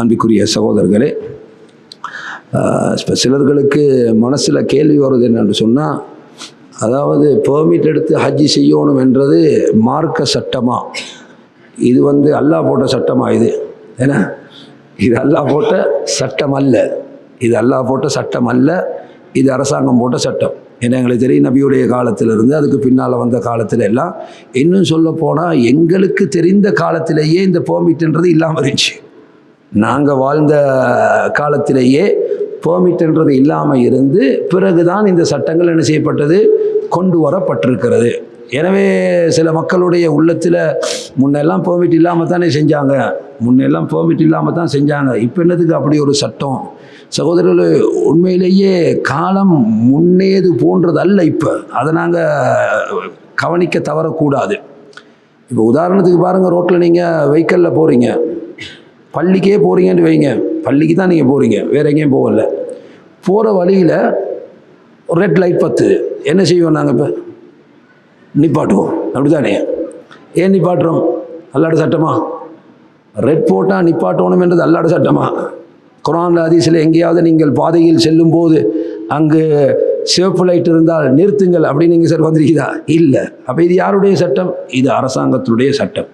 அன்பிற்குரிய சகோதரர்களே இப்போ சிலர்களுக்கு மனசில் கேள்வி வருது என்னென்னு சொன்னால் அதாவது பெர்மிட் எடுத்து ஹஜ்ஜி செய்யணும் என்றது மார்க்க சட்டமா? இது வந்து அல்லாஹ் போட்ட சட்டமா இது? ஏன்னா இது அல்லாஹ் போட்ட சட்டம் அல்ல இது அல்லாஹ் போட்ட சட்டம் அல்ல இது அரசாங்கம் போட்ட சட்டம். ஏன்னா எங்களுக்கு தெரியும் நபியுடைய காலத்திலிருந்து அதுக்கு பின்னால் வந்த காலத்தில எல்லாம் இன்னும் சொல்ல போனால் எங்களுக்கு தெரிந்த காலத்திலேயே இந்த பெர்மிட்ன்றது இல்லாமல் இருந்துச்சு. நாங்கள் வாழ்ந்த காலத்திலேயே பெர்மிட்ன்றது இல்லாமல் இருந்து பிறகுதான் இந்த சட்டங்கள் என்ன செய்யப்பட்டது? கொண்டு வரப்பட்டிருக்கிறது. எனவே சில மக்களுடைய உள்ளத்தில் முன்னெல்லாம் பெர்மிட் இல்லாமல் தானே செஞ்சாங்க. முன்னெல்லாம் பெர்மிட் இல்லாமல் தான் செஞ்சாங்க. இப்போ என்னதுக்கு அப்படி ஒரு சட்டம்? சகோதரர்களே உண்மையிலேயே காலம் முன்னேது போன்றது அல்ல இப்போ. அதை நாங்கள் கவனிக்க தவறக்கூடாது. இப்போ உதாரணத்துக்கு பாருங்கள் ரோட்டில் நீங்கள் வெஹிக்கிளில் போகிறீங்க பள்ளிக்கே போகிறீங்கன்னு வைங்க. பள்ளிக்கு தான் நீங்கள் போகிறீங்க வேற எங்கேயும் போகல. போகிற வழியில் ரெட் லைட் பத்து. என்ன செய்வோம் நாங்கள் இப்போ? நிப்பாட்டுவோம். அப்படிதானே ஏன் நிப்பாட்டுறோம்? அல்லாட சட்டமா? ரெட் போட்டால் நிப்பாட்டணும் என்றது அல்லாட சட்டமா? குரான் அதிசயில் எங்கேயாவது நீங்கள் பாதையில் செல்லும் போது அங்கு சிவப்பு லைட் இருந்தால் நிறுத்துங்கள் அப்படின்னு நீங்கள் சார் வந்திருக்குதா இல்லை. அப்போ இது யாருடைய சட்டம்? இது அரசாங்கத்தினுடைய சட்டம்.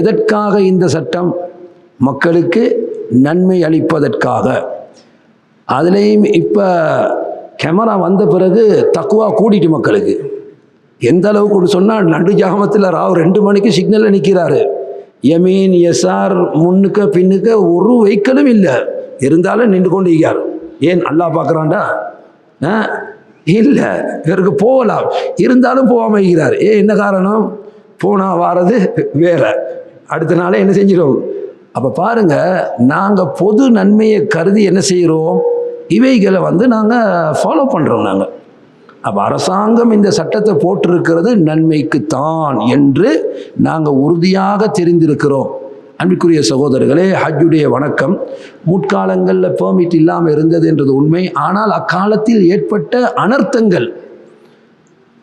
எதற்காக இந்த சட்டம் மக்களுக்கு நன்மை அளிப்பதற்காக. அதுலேயும் இப்போ கேமரா வந்த பிறகு தக்குவா கூடிட்டு மக்களுக்கு. எந்த அளவுக்கு சொன்னால் நடு ஜாமத்தில் ராவ் ரெண்டு மணிக்கு சிக்னலில் நிற்கிறாரு எமீன் எஸ்ஆர் முன்னுக்க பின்னுக்க ஒரு வெஹிக்கிளும் இல்லை. இருந்தாலும் நின்று கொண்டு இருக்கார் ஏன் அல்லா பார்க்குறான்டா? ஆ? இல்லை. இவருக்கு போகலாம். இருந்தாலும் போகாமல் இருக்கிறார். ஏன் என்ன காரணம்? போனால் வாரது வேற. அடுத்த நாளே என்ன செஞ்சிடும்? அப்போ பாருங்க நாங்கள் பொது நன்மையை கருதி என்ன செய்கிறோம் இவைகளை வந்து நாங்கள் ஃபாலோ பண்ணுறோம் நாங்கள் அப்போ அரசாங்கம் இந்த சட்டத்தை போட்டிருக்கிறது நன்மைக்குத்தான் என்று நாங்கள் உறுதியாக தெரிந்திருக்கிறோம். அன்பிற்குரிய சகோதரர்களே ஹஜ்ஜுடைய வணக்கம். முற்காலங்களில் பெர்மிட் இல்லாமல் இருந்தது என்றது உண்மை. ஆனால் அக்காலத்தில் ஏற்பட்ட அனர்த்தங்கள்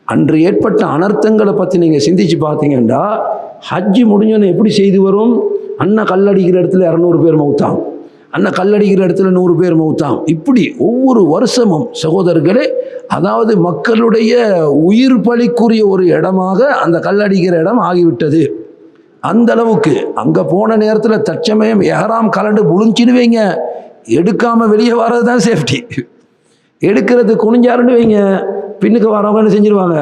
அன்று ஏற்பட்ட அனர்த்தங்களை பற்றி நீங்கள் சிந்திச்சு பார்த்தீங்கன்னா ஹஜ்ஜி முடிஞ்சோன்னு எப்படி செய்து வரும்? அண்ணன் கல்லடிக்கிற இடத்துல இரநூறு பேர் மௌத்தான் அண்ணன் கல்லடிக்கிற இடத்துல நூறு பேர் மௌத்தான் இப்படி ஒவ்வொரு வருஷமும் சகோதரர்களே அதாவது மக்களுடைய உயிர் பலிக்குரிய ஒரு இடமாக அந்த கல்லடிக்கிற இடம் ஆகிவிட்டது. அந்த அளவுக்கு அங்கே போன நேரத்தில் தற்சமயம் எஹராம் கலண்டு முழிஞ்சின்னு வைங்க எடுக்காமல் வெளியே வர்றது தான் சேஃப்டி எடுக்கிறது குனிஞ்சாருன்னு வைங்க. பின்னுக்கு வரவங்க என்ன செஞ்சிருவாங்க?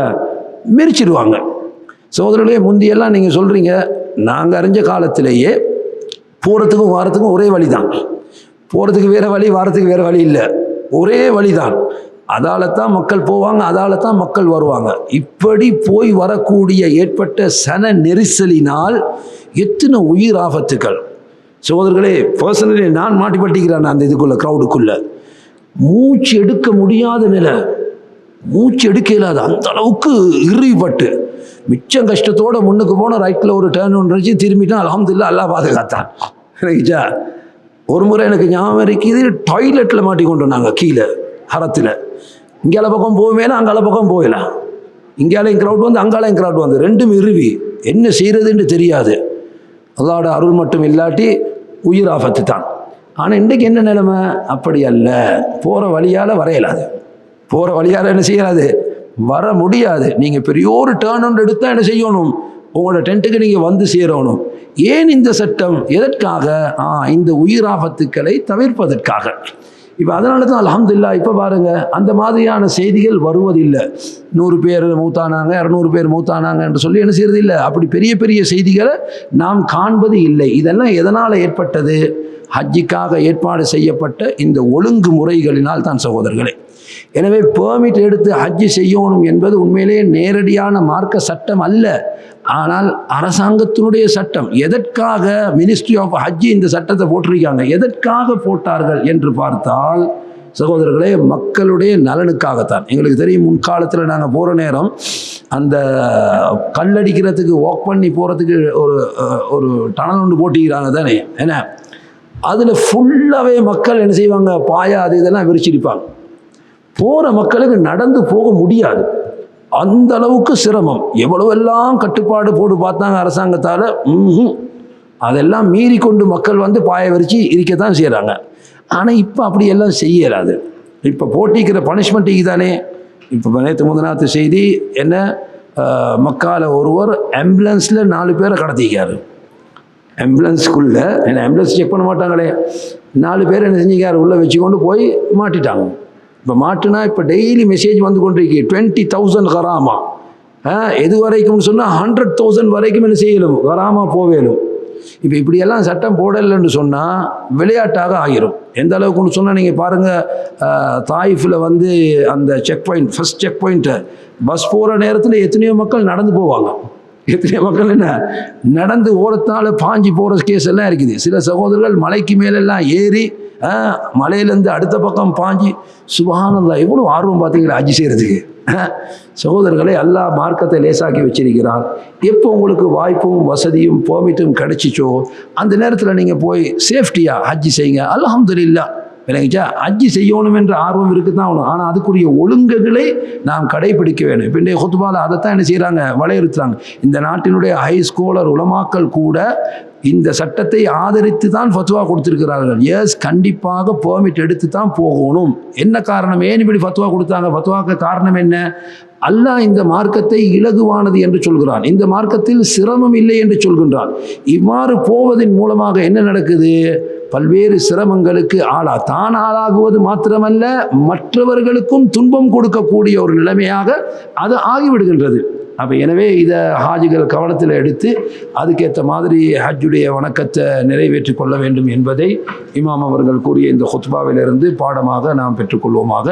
மிரிச்சிடுவாங்க சோதரர்களே முந்தியெல்லாம் நீங்கள் சொல்கிறீங்க நாங்கள் அறிஞ்ச காலத்திலேயே போகிறதுக்கும் வாரத்துக்கும் ஒரே வழி தான் போகிறதுக்கு வேறு வழி வாரத்துக்கு வேறு வழி இல்லை. ஒரே வழி தான் அதால தான் மக்கள் போவாங்க அதால தான் மக்கள் வருவாங்க. இப்படி போய் வரக்கூடிய ஏற்பட்ட சன நெரிசலினால் எத்தனை உயிர் ஆபத்துக்கள். சோதர்களே பர்சனலி நான் மாட்டிப்பட்டிக்கிறேன் அந்த இதுக்குள்ளே க்ரௌடுக்குள்ளே மூச்சு எடுக்க முடியாத நிலை. மூச்சு எடுக்க இல்லாத அந்த அளவுக்கு இறுதிப்பட்டு மிச்சம் கஷ்டத்தோட முன்னுக்கு போன ரைட்டில் ஒரு டேர்ன் ஒன்று திரும்பிட்டான் அலமதுல்லா அல்லா பாதுகாத்தான். ரைட்டா ஒரு முறை எனக்கு ஞாபகம் இருக்குது டாய்லெட்டில் மாட்டிக்கொண்டோம் நாங்கள் கீழே ஹரத்தில். இங்கேல பக்கம் போவேனா அங்கால பக்கம் போயிடலாம் இங்காலையும் க்ரௌட் வந்து அங்காலையும் க்ரௌட் வந்து ரெண்டும் இருவி. என்ன செய்கிறதுன்னு தெரியாது. அல்லாவோட அருள் மட்டும் இல்லாட்டி உயிர் ஆபத்து தான் ஆனால் இன்றைக்கு என்ன நிலைமை? அப்படி அல்ல. போகிற வழியால் வரையலாது. போகிற வழியால் என்ன செய்யலாது? வர முடியாது. நீங்கள் பெரிய ஒரு டேர்ன் ஒன்று எடுத்தால் என்ன செய்யணும்? உங்களோட டென்ட்டுக்கு நீங்கள் வந்து சேரணும். ஏன் இந்த சட்டம்? எதற்காக? ஆ இந்த உயிர் ஆபத்துக்களை தவிர்ப்பதற்காக. இப்போ அதனால தான் அலமதுல்லா இப்போ பாருங்கள் அந்த மாதிரியான செய்திகள் வருவதில்லை. நூறு பேர் மூத்தானாங்க இரநூறு பேர் மூத்தானாங்க என்று சொல்லி என்ன செய்யறது இல்லை அப்படி பெரிய பெரிய செய்திகளை நாம் காண்பது இல்லை. இதெல்லாம் எதனால் ஏற்பட்டது? ஹஜ்ஜிக்காக ஏற்பாடு செய்யப்பட்ட இந்த ஒழுங்கு முறைகளினால் தான் சகோதரர்களே. எனவே பெர்மிட் எடுத்து ஹஜ்ஜி செய்யணும் என்பது உண்மையிலேயே நேரடியான மார்க்க சட்டம் அல்ல. ஆனால் அரசாங்கத்தினுடைய சட்டம். எதற்காக மினிஸ்ட்ரி ஆஃப் ஹஜ்ஜி இந்த சட்டத்தை போட்டிருக்காங்க? எதற்காக போட்டார்கள் என்று பார்த்தால் சகோதரர்களே மக்களுடைய நலனுக்காகத்தான். எங்களுக்கு தெரியும் முன்காலத்தில் நாங்கள் போகிற நேரம் அந்த கல்லடிக்கிறதுக்கு வாக் பண்ணி போகிறதுக்கு ஒரு ஒரு டனல் ஒன்று போட்டிக்கிறாங்க தானே? என்ன? அதில் ஃபுல்லாகவே மக்கள் என்ன செய்வாங்க? பாயா அது இதெல்லாம் விரிச்சிருப்பாங்க போகிற மக்களுக்கு நடந்து போக முடியாது. அந்த அளவுக்கு சிரமம். எவ்வளவெல்லாம் கட்டுப்பாடு போட்டு பார்த்தாங்க அரசாங்கத்தால்? அதெல்லாம் மீறி கொண்டு மக்கள் வந்து பாய விரித்து இருக்கத்தான் செய்கிறாங்க ஆனால் இப்போ அப்படி எல்லாம் செய்யலாது இப்போ போட்டிக்கிற பனிஷ்மெண்ட்டுக்கு தானே? இப்போ நேற்று முதநாத்து செய்தி என்ன மக்கால ஒருவர் ஆம்புலன்ஸில் நாலு பேரை கடத்திக்காரு ஆம்புலன்ஸ்குள்ளே என்ன ஆம்புலன்ஸ் செக் பண்ண மாட்டாங்களே? நாலு பேர் என்ன செஞ்சுக்காரு உள்ளே வச்சு கொண்டு போய் மாட்டிட்டாங்க. இப்போ மாட்டுனா இப்போ டெய்லி மெசேஜ் வந்து கொண்டிருக்கு. Twenty thousand Karama. எது வரைக்கும்னு சொன்னால் ஹண்ட்ரட் தௌசண்ட் வரைக்கும் என்ன செய்யலும். வராமல் போவேலும். இப்போ இப்படியெல்லாம் சட்டம் போடலைன்னு சொன்னால் விளையாட்டாக ஆகிரும். எந்த அளவுக்குன்னு சொன்னால் நீங்கள் பாருங்கள் தாயிஃபில் வந்து அந்த செக் பாயிண்ட் ஃபஸ்ட் செக் பாயிண்ட்டை பஸ் போகிற நேரத்தில் எத்தனையோ மக்கள் நடந்து போவாங்க. எத்தனையோ மக்கள் என்ன? நடந்து ஓரத்தால் பாஞ்சு போகிற கேஸ் எல்லாம் இருக்குது. சில சகோதரர்கள் மலைக்கு மேலெல்லாம் ஏறி மலையிலேருந்து அடுத்த பக்கம் பாஞ்சி சுபானந்தா எவ்வளோ ஆர்வம் பார்த்தீங்களா அஜி செய்கிறதுக்கு சகோதரர்களை எல்லா மார்க்கத்தை லேசாக்கி வச்சிருக்கிறான் எப்போ உங்களுக்கு வாய்ப்பும் வசதியும் பெர்மிட்டும் கிடைச்சிச்சோ அந்த நேரத்தில் நீங்கள் போய் சேஃப்டியாக ஹஜ்ஜி செய்யுங்க. அல்ஹம்துலில்லாஹ் விளங்கிச்சா அஜ்ஜி செய்யணும் என்ற ஆர்வம் இருக்குதான் ஆகணும் ஆனால் அதுக்குரிய ஒழுங்குகளை நாம் கடைபிடிக்க வேண்டும். இப்போ இன்றைய ஹொத்துபால அதைத்தான் என்ன செய்கிறாங்க வலியுறுத்துறாங்க. இந்த நாட்டினுடைய ஹை ஸ்கோலர் உலமாக்கள் கூட இந்த சட்டத்தை ஆதரித்து தான் ஃபத்வா கொடுத்துருக்கிறார்கள். எஸ் கண்டிப்பாக பெர்மிட் எடுத்து தான் போகணும். என்ன காரணம்? ஏன் இப்படி ஃபத்வா கொடுத்தாங்க? ஃபத்வாக்கு காரணம் என்ன? அல்லாஹ் இந்த மார்க்கத்தை இலகுவானது என்று சொல்கிறான். இந்த மார்க்கத்தில் சிரமம் இல்லை என்று சொல்கின்றான். இவ்வாறு போவதன் மூலமாக என்ன நடக்குது? பல்வேறு சிரமங்களுக்கு ஆளா தான் ஆளாகுவது மாத்திரமல்ல மற்றவர்களுக்கும் துன்பம் கொடுக்கக்கூடிய ஒரு நிலைமையாக அது ஆகிவிடுகின்றது. அப்போ எனவே இதை ஹாஜிகள் கவனத்தில் எடுத்து அதுக்கேற்ற மாதிரி ஹஜ்ஜுடைய வணக்கத்தை நிறைவேற்றி கொள்ள வேண்டும் என்பதை இமாம் அவர்கள் கூறிய இந்த ஹுத்பாவிலிருந்து பாடமாக நாம் பெற்றுக்கொள்வோமாக.